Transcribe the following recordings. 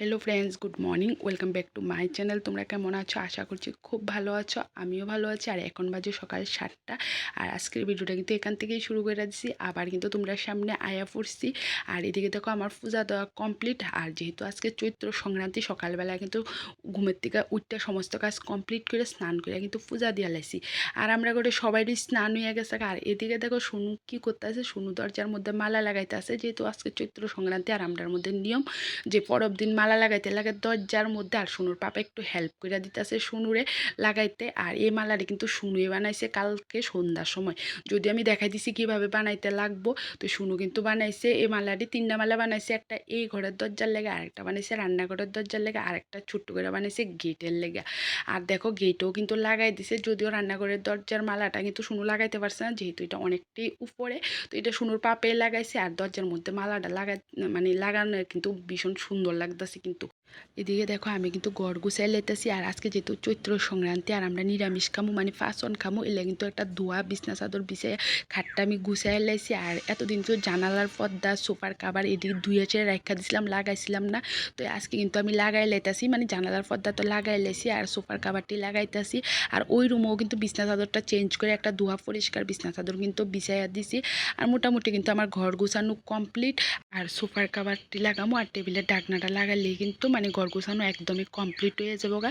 Hello friends good morning welcome back to my channel তোমরা কেমন আছো? আশা করছি খুব ভালো আছো। আমিও ভালো আছি। আর এখন বাজে সকাল সাতটা। আর আজকের ভিডিওটা কিন্তু এখান থেকেই শুরু করে দিচ্ছি আবার কিন্তু তোমরা সামনে আয়া পড়ছি। আর এদিকে দেখো আমার পূজা দেওয়া কমপ্লিট আর যেহেতু আজকে চৈত্র সংক্রান্তি, সকালবেলা কিন্তু ঘুমের থেকে উঠতে সমস্ত কাজ কমপ্লিট করে স্নান করে কিন্তু পূজা দিয়ে লাইছি আর আমরা করে সবাইরই স্নান হয়ে গেছে। আর এদিকে দেখো শুনু কী করতে আছে শুনু দরজার মধ্যে মালা লাগাইতে আছে যেহেতু আজকে চৈত্র সংক্রান্তি আর আমরার মধ্যে নিয়ম যে পরব দিন মালা লাগাইতে লাগে দরজার মধ্যে আর শুনুর পাপা একটু হেল্প করে দিতেছে শুনুরে লাগাইতে। আর এই মালাটি কিন্তু শুনুই বানাইছে কালকে সন্ধ্যার সময়। যদি আমি দেখাই দিছি কীভাবে বানাইতে লাগবো, তো শুনু কিন্তু বানাইছে এই মালাটি। তিনটা মালা বানাইছে, একটা এই ঘরের দরজার লেগে, আরেকটা বানাইছে রান্নাঘরের দরজার লেগে, আরেকটা ছোট্ট করে বানাইছে গেটের লেগে। আর দেখো গেটও কিন্তু লাগাই দিছে, যদিও রান্নাঘরের দরজার মালাটা কিন্তু শুনু লাগাইতে পারছে না, যেহেতু এটা অনেকটাই উপরে, তো এটা শুনুর পাপে লাগাইছে। আর দরজার মধ্যে মালাটা লাগাই মানে লাগানো কিন্তু ভীষণ সুন্দর লাগতেছে কিন্তু এদিকে দেখো, আমি কিন্তু গড় গুছাই লেতেছি আর আজকে যেহেতু চৈত্র সংক্রান্তি আর আমরা নিরামিষ খামু মানে ফাঁসন খামু, এলে কিন্তু একটা ধোয়া, বিছনা চাদর বিছাই খাটটা আমি গুছাই লাইছি আর এতদিন তো জানালার পর্দা, সোফার কাবার এদিকে ধুয়ে চেয়ে রাখা দিছিলাম, লাগাইছিলাম না। তো আজকে কিন্তু আমি লাগাই লাইতাছি মানে জানালার পর্দা তো লাগাই লাইছি আর সোফার কাবারটি লাগাইতাছি। আর ওই রুমেও কিন্তু বিছনা চাদরটা চেঞ্জ করে একটা ধোয়া, পরিষ্কার বিছনা চাদর কিন্তু বিছাইয়া দিছি। আর মোটামুটি কিন্তু আমার ঘর গুছানো কমপ্লিট। আর সোফার কাবারটি লাগামো আর টেবিলের ঢাকনাটা লাগালেই কিন্তু মানে ঘর গোছানো একদমই কমপ্লিট হয়ে যাব গা।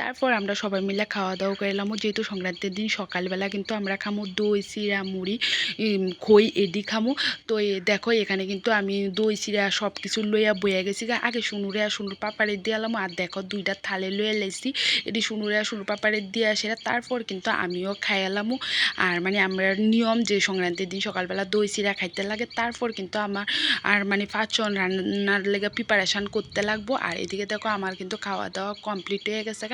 তারপর আমরা সবাই মিলে খাওয়া দাওয়া করে এলাম। যেহেতু সংক্রান্তির দিন, সকালবেলা কিন্তু আমরা খামো দই চিরা মুড়ি খই এডি খামো। তো দেখো, এখানে কিন্তু আমি দই চিরা সব কিছু লইয়া বইয়া গেছি গা। আগে শুনুরে আর শুনুর পাপারে এলাম। আর দেখো, দুইটা থালে লইয়া লেছি। এটি শুনুরে আর শুনুর পাপারে দিয়ে আসে তারপর কিন্তু আমিও খাই এলামও আর মানে আমরা নিয়ম যে সংক্রান্তির দিন সকালবেলা দই চিরা খাইতে লাগে, তারপর কিন্তু আমার, আর মানে পাঁচজন রান্নার লেগে প্রিপারেশান করতে লাগবো। আর এদিকে দেখো আমার কিন্তু খাওয়া দাওয়া কমপ্লিট হয়ে গেছে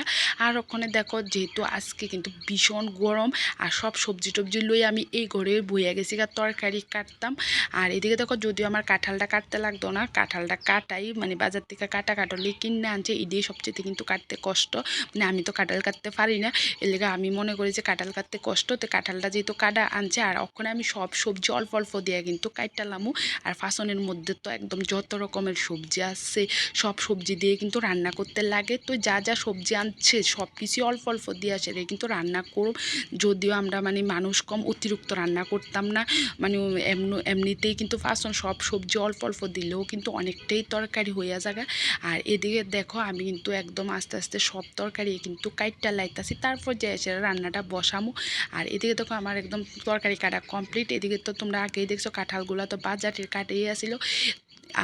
আর ওখানে দেখো যেহেতু আজকে কিন্তু ভীষণ গরম, আর সব সবজি টবজি লই আমি এই ঘরে বইয়া গেছি গা, তরকারি কাটতাম। আর এদিকে দেখো যদিও আমার কাঁঠালটা কাটতে লাগতো না, কাঁঠালটা কাটাই মানে বাজার থেকে কাটা কাটলে কিনে আনছে এদিকে সবচেয়ে কিন্তু কাটতে কষ্ট। মানে আমি তো কাঁঠাল কাটতে পারি না এর লেগে আমি মনে করি যে কাঁঠাল কাটতে কষ্ট, তো কাঁঠালটা যেহেতু কাটা আনছে, আর ওখানে আমি সব সবজি অল্প অল্প দিয়ে কিন্তু কাটতালামও আর ফাঁসনের মধ্যে তো একদম যত রকমের সবজি আছে, সব সবজি দিয়ে কিন্তু রান্না করতে লাগে। তো যা যা সবজি আনছে সব কিছুই অল্প অল্প দিয়ে আসে। কিন্তু রান্না করব যদিও আমরা মানে মানুষ কম, অতিরিক্ত রান্না করতাম না। মানে এমনি, এমনিতেই কিন্তু ফাঁসন সব সবজি অল্প অল্প দিলেও কিন্তু অনেকটাই তরকারি হইয়া যাবে। আর এদিকে দেখো, আমি কিন্তু একদম আস্তে আস্তে সব তরকারি কিন্তু কাইটটা লাইতাছি। তারপর যে এসে রান্নাটা বসামো। আর এদিকে দেখো, আমার একদম তরকারি কাটা কমপ্লিট এদিকে তো তোমরা আগেই দেখছ, কাঁঠালগুলো তো বাজারের কাটেই আসিল।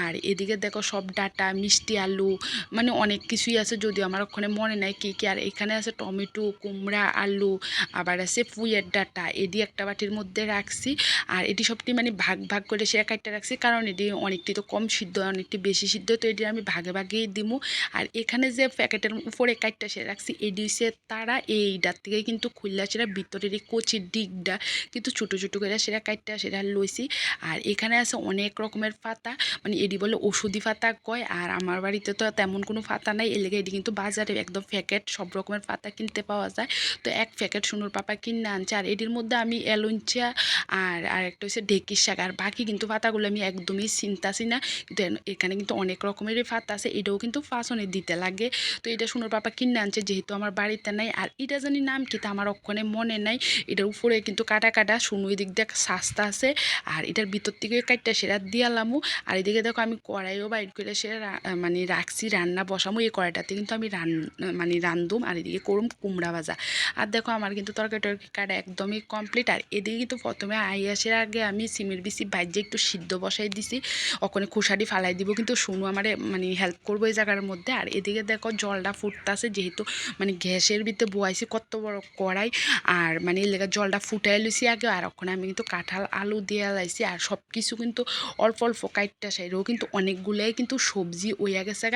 আর এদিকে দেখো সব ডাটা, মিষ্টি আলু মানে অনেক কিছুই আছে যদিও আমার ওখানে মনে নাই কী কী। আর এখানে আছে টমেটো, কুমড়া, আলু, আবার আছে ফুয়ের ডাটা। এদি একটা বাটির মধ্যে রাখছি। আর এটি সবটি মানে ভাগ ভাগ করে সে একটা রাখছি। কারণ এটি অনেকটি তো কম সিদ্ধ, অনেকটি বেশি সিদ্ধ, তো এটি আমি ভাগে, ভাগেই দিমু। আর এখানে যে প্যাকেটের উপরে কাইটটা সে রাখছি এডি সে তারা এইটার থেকে কিন্তু খুললা সেটা ভিতরের এই কচির দিকটা কিন্তু ছোটো ছোটো করে সেটা কাইটটা সেটা লইছি। আর এখানে আছে অনেক রকমের পাতা মানে এডি বলে ওষুধি পাতা কয়, আর আমার বাড়িতে তো তেমন কোনো পাতা নাই। এর লেগে এডি কিন্তু বাজারে একদম প্যাকেট, সব রকমের পাতা কিনতে পাওয়া যায়। তো এক প্যাকেট সুনুর পাপা কিনে আনছে, আর এটির মধ্যে আমি এলঞ্চা আর আর একটা হচ্ছে ঢেকির শাক, আর বাকি কিন্তু পাতাগুলো আমি একদমই চিন্তাছি না। এখানে কিন্তু অনেক রকমেরই পাতা আছে, এটাও কিন্তু ফাঁসনে দিতে লাগে। তো এটা সুনুর পাপা কিনে আনছে, যেহেতু আমার বাড়িতে নাই, আর এটা জানি নাম কি তা আমার অক্ষণে মনে নাই। এটার উপরে কিন্তু কাটা কাটা শুনু দিক দিয়ে সাস্তা আছে, আর এটার ভিতর থেকে কাটটা সেরা দিয়ালামু, আর এদিকে দেখো আমি কড়াইও বাইর করে সে মানে রাখছি, রান্না বসামো এই কড়াইটাতে কিন্তু আমি রান মানে রান্ধুম আর এদিকে করুম কুমড়া ভাজা। আর দেখো আমার কিন্তু তরকারি টরকারি কাটা একদমই কমপ্লিট আর এদিকে কিন্তু প্রথমে আই আইয়াসের আগে আমি সিমের বিসি বাইজে একটু সিদ্ধ বসাই দিছি। ওখানে খুশারি ফালাই দিব কিন্তু শুনু আমার মানে হেল্প করব এই জায়গার মধ্যে। আর এদিকে দেখো জলটা ফুটতেছে যেহেতু মানে গ্যাসের ভিতরে বয়াইছি কত বড় কড়াই। আর মানে এর লেগে জলটা ফুটাই লইছি আগে। আর ওখানে আমি কিন্তু কাঁঠাল, আলু দিয়ে লাইছি আর সব কিছু কিন্তু অল্প অল্প কাইটটা সাইডেও কিন্তু অনেকগুলোই কিন্তু সবজি ওইয়া গেছে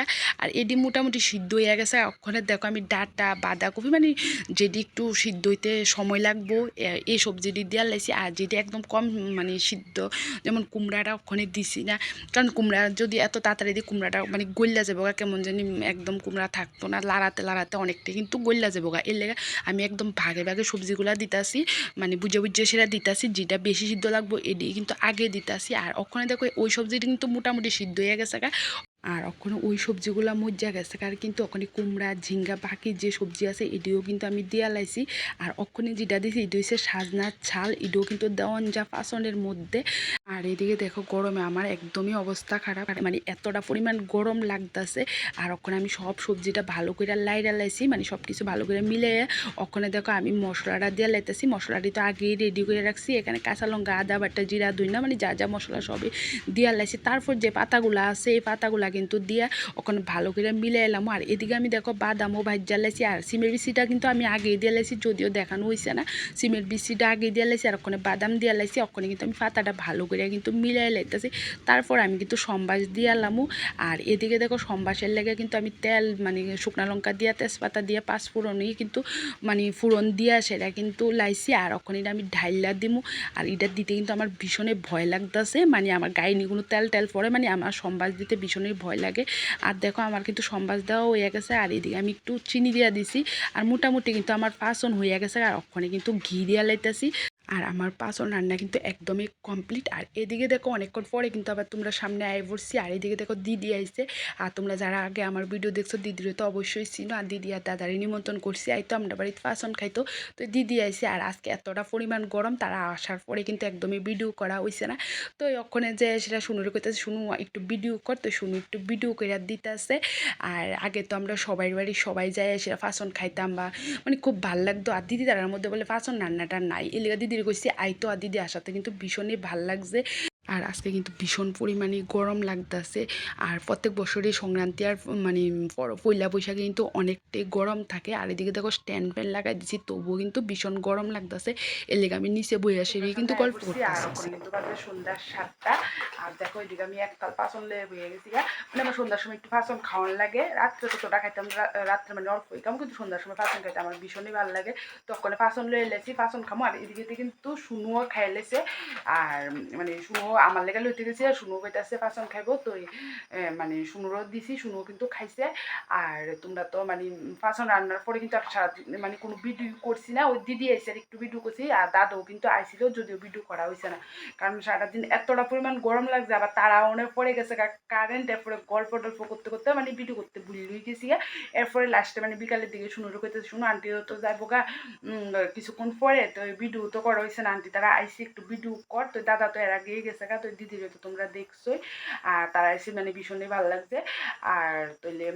আর এটি মোটামুটি সিদ্ধ হইয়া গেছে ওখানে দেখো আমি ডাটা, বাঁধাকপি মানে যেটি একটু সিদ্ধ হইতে সময় লাগবো এই সবজিটি দেওয়ার লাইছি আর যেটি একদম কম মানে সিদ্ধ, যেমন কুমড়াটা ওখানে দিছি না। কারণ কুমড়া যদি এত তাড়াতাড়ি দিই কুমড়াটা মানে গল্লা যাব কেমন জানি একদম কুমড়া থাকতো না। লাড়াতে লাড়াতে অনেকটাই কিন্তু গল্লা যাব এর লেগে আমি একদম ভাগে ভাগে সবজিগুলা দিতাছি মানে বুঝে বুঝে সেটা দিতাছি, যেটা বেশি সিদ্ধ লাগবো, এটি কিন্তু আগে দিতাছি। আর ওখানে দেখো ওই সবজিটি কিন্তু মোটামুটি সিদ্ধ হয়ে গেছে আর ওখানে ওই সবজিগুলো মজ্জা গেছে আর কিন্তু ওখানে কুমড়া, ঝিঙ্গা, বাকি যে সবজি আছে এটিও কিন্তু আমি দিয়া লাইছি আর ওখানে যেটা দিয়েছি এটি হচ্ছে সাজনার ছাল। এটিও কিন্তু দেওয়ান যা ফাসনের মধ্যে। আর এদিকে দেখো গরমে আমার একদমই অবস্থা খারাপ। মানে এতটা পরিমাণ গরম লাগতেছে, আর ওখানে আমি সব সবজিটা ভালো করে লাইরা লাইছি মানে সব কিছু ভালো করে মিলে ওখানে দেখো আমি মশলাটা দিয়ে লাইতেছি, মশলাটি তো আগেই রেডি করে রাখছি, এখানে কাঁচা লঙ্কা, আদা বাটা, জিরা দুই না মানে যা যা মশলা সবই দিয়া লাইছি। তারপর যে পাতাগুলো আছে, এই পাতাগুলা কিন্তু দিয়া ওখানে ভালো করে মিলে এলাম। আর এদিকে আমি দেখো বাদামও ভাজ্যা লাইছি, আর সিমের বিচিটা কিন্তু আমি আগেই দিয়ে লাইছি, যদিও দেখানো হয়েছে না, সিমের বিচিটা আগে দিয়ে লাইছি, আর ওখানে বাদাম দিয়ে লাইছি, ওখানে কিন্তু আমি পাতাটা ভালো করে কিন্তু মিলাই লাইতেছি। তারপর আমি কিন্তু সম্বাস দিয়ে এলামও আর এদিকে দেখো সম্বাসের লেগে কিন্তু আমি তেল মানে শুকনা লঙ্কা দিয়া, তেজপাতা দিয়ে, পাঁচ ফোড়নই কিন্তু মানে ফোড়ন দিয়া সেটা কিন্তু লাইছি। আর ওখানে এটা আমি ঢাইলা দিমু। আর এটা দিতে কিন্তু আমার ভীষণই ভয় লাগতেছে। মানে আমার গায়ে নিয়ে কোনো তেল টেল পড়ে। মানে আমার সম্বাস দিতে ভীষণই ভয় লাগে। আর দেখো আমার কিন্তু সম্বাস দেওয়া হয়ে গেছে। আর এদিকে আমি একটু চিনি দিয়া দিছি। আর মোটামুটি কিন্তু আমার পাচন হয়ে গেছে। আর ওখানে কিন্তু ঘি দিয়া লাইতেছি। আর আমার পাচন রান্না কিন্তু একদমই কমপ্লিট আর এদিকে দেখো অনেকক্ষণ পরে কিন্তু আবার তোমরা সামনে আয় পড়ছি আর এদিকে দেখো দিদি আইছে। আর তোমরা যারা আগে আমার ভিডিও দেখছ, দিদির তো অবশ্যই চিনো। আর দিদি আর দাদারই নিমন্ত্রণ করছি। আই তো আমরা বাড়িতে পাচন খাইতো। তো দিদি আইছে। আর আজকে এতটা পরিমাণ গরম, তারা আসার পরে কিন্তু একদমই ভিডিও করা হয়েছে না। তো ওখানে যে সেটা শুনুর করতেছে শুনু, একটু ভিডিও কর। তো শুনু একটু ভিডিও করে দিতে আসে আর আগে তো আমরা সবাই বাড়ি সবাই যাই সেটা ফাঁসন খাইতাম বা মানে খুব ভালো লাগতো। আর দিদি তারার মধ্যে বলে ফাঁসন রান্নাটা নাই। এলিগা দিদির কইছি আইতো আর দিদি আসাতে কিন্তু ভীষণই ভালো লাগছে। আর আজকে কিন্তু ভীষণ পরিমাণে গরম লাগতেছে। আর প্রত্যেক বছরই সংক্রান্তি আর মানে পয়লা বৈশাখে কিন্তু অনেকটাই গরম থাকে। আর এদিকে দেখো স্ট্যান্ড ফ্যান লাগাই দিচ্ছি তবুও কিন্তু ভীষণ গরম লাগতেছে। এর লেগে আমি নিচে বই আসে কিন্তু গল্প করতেছি। কিন্তু বাজে সন্ধ্যা সাতটা। আর দেখো এদিকে আমি একতাল পাচন লেগে বইয়ে গেছি। মানে আমার সন্ধ্যার সময় একটু পাচন খাওয়ান লাগে। রাত্রে তো তোটা খাইতাম রাত্রে মানে অল্প খাম কিন্তু সন্ধ্যার সময় পাচন খাইতে আমার ভীষণই ভালো লাগে। তখন পাচন লয়ে এলেছি পাচন খামো। আর এদিকে কিন্তু শুনুও খাই লেছে। আর মানে শুনো আমার লেগে লইতে গেছি আর শুনুও কইতাছে পাচন খাইবো তো মানে শুনুরও দিছি শুনুও কিন্তু খাইছে। আর তোমরা তো মানে পাচন রান্নার পরে কিন্তু আর সারাদিন মানে কোনো ভিডিও করছি না ওই দিদি আইসে আর একটু ভিডিও করছি আর দাদাও কিন্তু আইছিল যদিও ভিডিও করা হয়েছে না। কারণ সারাদিন এতটা পরিমাণ গরম লাগছে, আবার তারা অনেক পরে গেছে কারেন্ট এরপরে গল্প টল্প করতে করতে মানে ভিডিও করতে ভুলই গেছি। এরপরে লাস্টে মানে বিকালের দিকে শুনুরও কইতে শুনো আন্টিও তো যাইবো গা কিছুক্ষণ পরে তো ভিডিও তো করা হয়েছে না, আন্টি তারা আইসি একটু ভিডিও কর, তো দাদা তো এর আগেই গেছে গা তো দিদিরে তো তোমরা দেখছোই। আর তারা এসে মানে ভীষণই ভালো লাগছে। আর তৈলে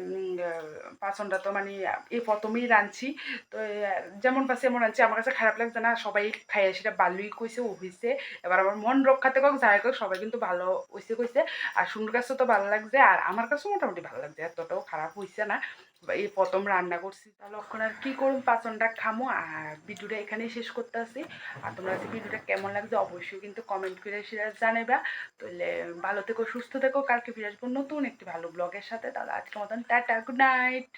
পাচনটা তো মানে এই প্রথমেই রাঁধছি। তো যেমন পাচ্ছে এমন রাঁধছি। আমার কাছে খারাপ লাগছে না, সবাই খাইয়ে সেটা ভালোই কইছে, ও হয়েছে এবার আমার মন রক্ষাতে হোক যাই হোক সবাই কিন্তু ভালো হয়েছে কইছে। আর সুন্দর কাছে তো ভালো লাগছে। আর আমার কাছেও মোটামুটি ভালো লাগছে, এতটাও খারাপ হয়েছে না। এই প্রথম রান্না করছি, তাহলে এখন আর কী করুন পাচনটা খামো আর ভিডিওটা এখানেই শেষ করতে আসি আর তোমরা যে ভিডিওটা কেমন লাগছে অবশ্যই কিন্তু কমেন্ট করে সেটা জানাবা তাহলে ভালো থেকো, সুস্থ থেকো, কালকে ফিরে আসব নতুন একটি ভালো ব্লগের সাথে। তাহলে আজকের মতন, টাটা গুড নাইট